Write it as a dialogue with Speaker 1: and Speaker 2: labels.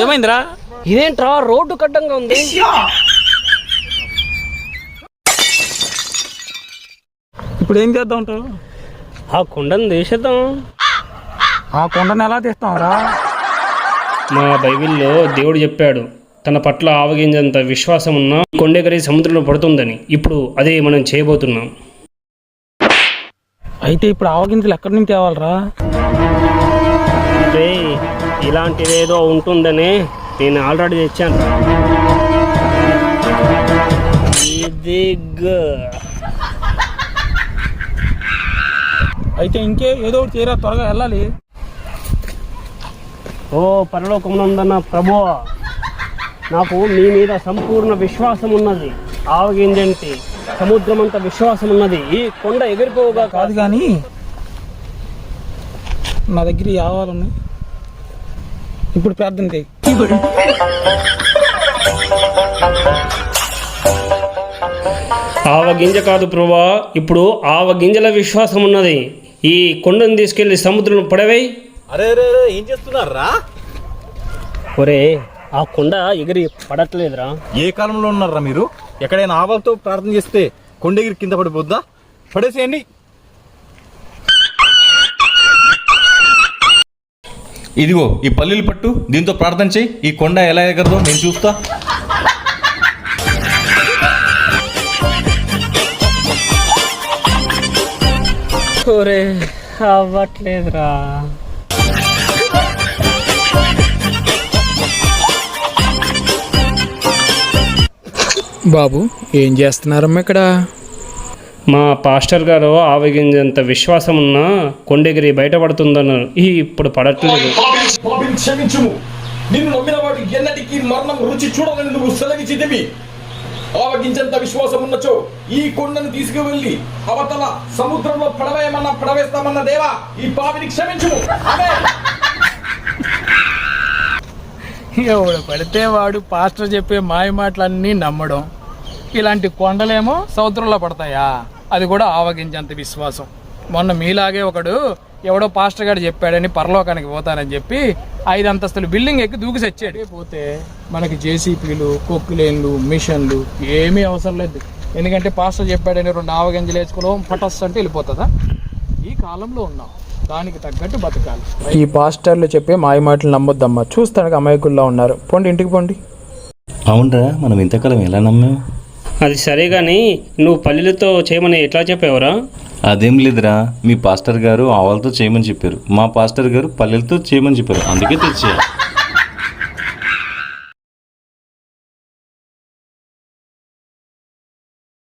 Speaker 1: ఏమైందిరా?
Speaker 2: ఇదేంట్రా? రోడ్డు కడ్డంగా ఉంది.
Speaker 1: ఇప్పుడు ఏం చేద్దాం అంటావు
Speaker 2: ఆ కొండను తీసేద్దాం.
Speaker 1: ఆ కొండను ఎలా తీస్తాంరా?
Speaker 2: మా బైబిల్లో దేవుడు చెప్పాడు తన పట్ల ఆవగింజంత విశ్వాసం ఉన్న కొండెగరి సముద్రంలో పడుతుందని. ఇప్పుడు అదే మనం చేయబోతున్నాం.
Speaker 1: అయితే ఇప్పుడు ఆవగింజలు ఎక్కడి నుంచి తేవాలరా?
Speaker 2: రే ఇలాంటిదేదో ఉంటుందని నేను ఆల్రెడీ తెచ్చాను. ఇది
Speaker 1: అయితే ఇంకే ఏదో ఒకటి చేయరా త్వరగా వెళ్ళాలి.
Speaker 2: ఓ పరలోకంలో ఉందన్న ప్రభు నాకు మీ మీద సంపూర్ణ విశ్వాసం ఉన్నది ఆవగింజంటి. సముద్రం అంత విశ్వాసం ఉన్నది ఈ కొండ ఎగిరిపోగా
Speaker 1: కాదు. కానీ నా దగ్గర ఈ ఆవాలు ఉన్నాయి. ఇప్పుడు ప్రార్థన చేయి.
Speaker 2: ఆవ గింజ కాదు ప్రభా. ఇప్పుడు ఆవ గింజల విశ్వాసం ఉన్నది ఈ కొండను తీసుకెళ్ళి సముద్రం పడవేయి.
Speaker 3: అరే ఏం చేస్తున్నారా?
Speaker 2: ఒరే ఆ కొండ ఎగిరి పడట్లేదురా.
Speaker 3: ఏ కాలంలో ఉన్నారా మీరు? ఎక్కడైనా ఆవలతో ప్రార్థన చేస్తే కొండగిరి కింద పడిపోద్దా? పడేసేయండి.
Speaker 4: ఇదిగో ఈ పల్లీలు పట్టు దీంతో ప్రార్థన చేయి. ఈ కొండ ఎలా ఎగరదో నేను చూస్తా.
Speaker 2: అవ్వట్లేదురా.
Speaker 1: బాబు ఏం చేస్తున్నారమ్మా ఇక్కడ?
Speaker 2: మా పాస్టర్ గారు ఆవగింజంత విశ్వాసం ఉన్నా కొండెగిరి బయటపడుతుందన్నారు ఈ ఇప్పుడు పడట్లేదు.
Speaker 5: పాపిని క్షమించుము. నిన్ను నమ్మిన వాడు ఎన్నటికీ మరణం రుచి చూడాలని నువ్వు సెలవిచ్చితివి. ఆవగించంత విశ్వాసం ఉన్నచో ఈ కొండను తీసుకువెళ్ళి అవతల సముద్రంలో పడవేయమన్నా పడవేస్తామన్న దేవా ఈ పాపిని క్షమించుము. ఆమేన్.
Speaker 1: ఎవడు పడితే వాడు పాస్టర్ చెప్పే మాయ మాటలన్నీ నమ్మడం. ఇలాంటి కొండలేమో సముద్రంలో పడతాయా? అది కూడా ఆవగించేంత విశ్వాసం. మొన్న మీలాగే ఒకడు ఎవడో పాస్టర్ గారు చెప్పాడని పరలోకానికి పోతానని చెప్పి ఐదు అంతస్తుల బిల్డింగ్ ఎక్కి దూకి చచ్చాడు పోతే మనకి జేసీపీలు కొక్కులేన్లు మిషన్లు ఏమీ అవసరం లేదు. ఎందుకంటే పాస్టర్ చెప్పాడని రెండు ఆవగింజలు వేసుకోవడం పటస్ అంటే వెళ్ళిపోతుందా? ఈ కాలంలో ఉన్నాం. దానికి తగ్గట్టు బతకాలి.
Speaker 6: ఈ పాస్టర్లు చెప్పే మాయ మాటలు నమ్మొద్దమ్మా. చూస్తానికి అమాయకుల్లా ఉన్నారు. పోండి ఇంటికి పోండి.
Speaker 4: అవునరా మనం ఇంతకాలం ఎలా నమ్మాం?
Speaker 2: అది సరే కానీ నువ్వు పల్లెలతో చేయమని ఎట్లా చెప్పావురా?
Speaker 4: అదేం లేదురా. మీ పాస్టర్ గారు ఆవాలతో చేయమని చెప్పారు. మా పాస్టర్ గారు పల్లెలతో చేయమని చెప్పారు. అందుకే తెచ్చా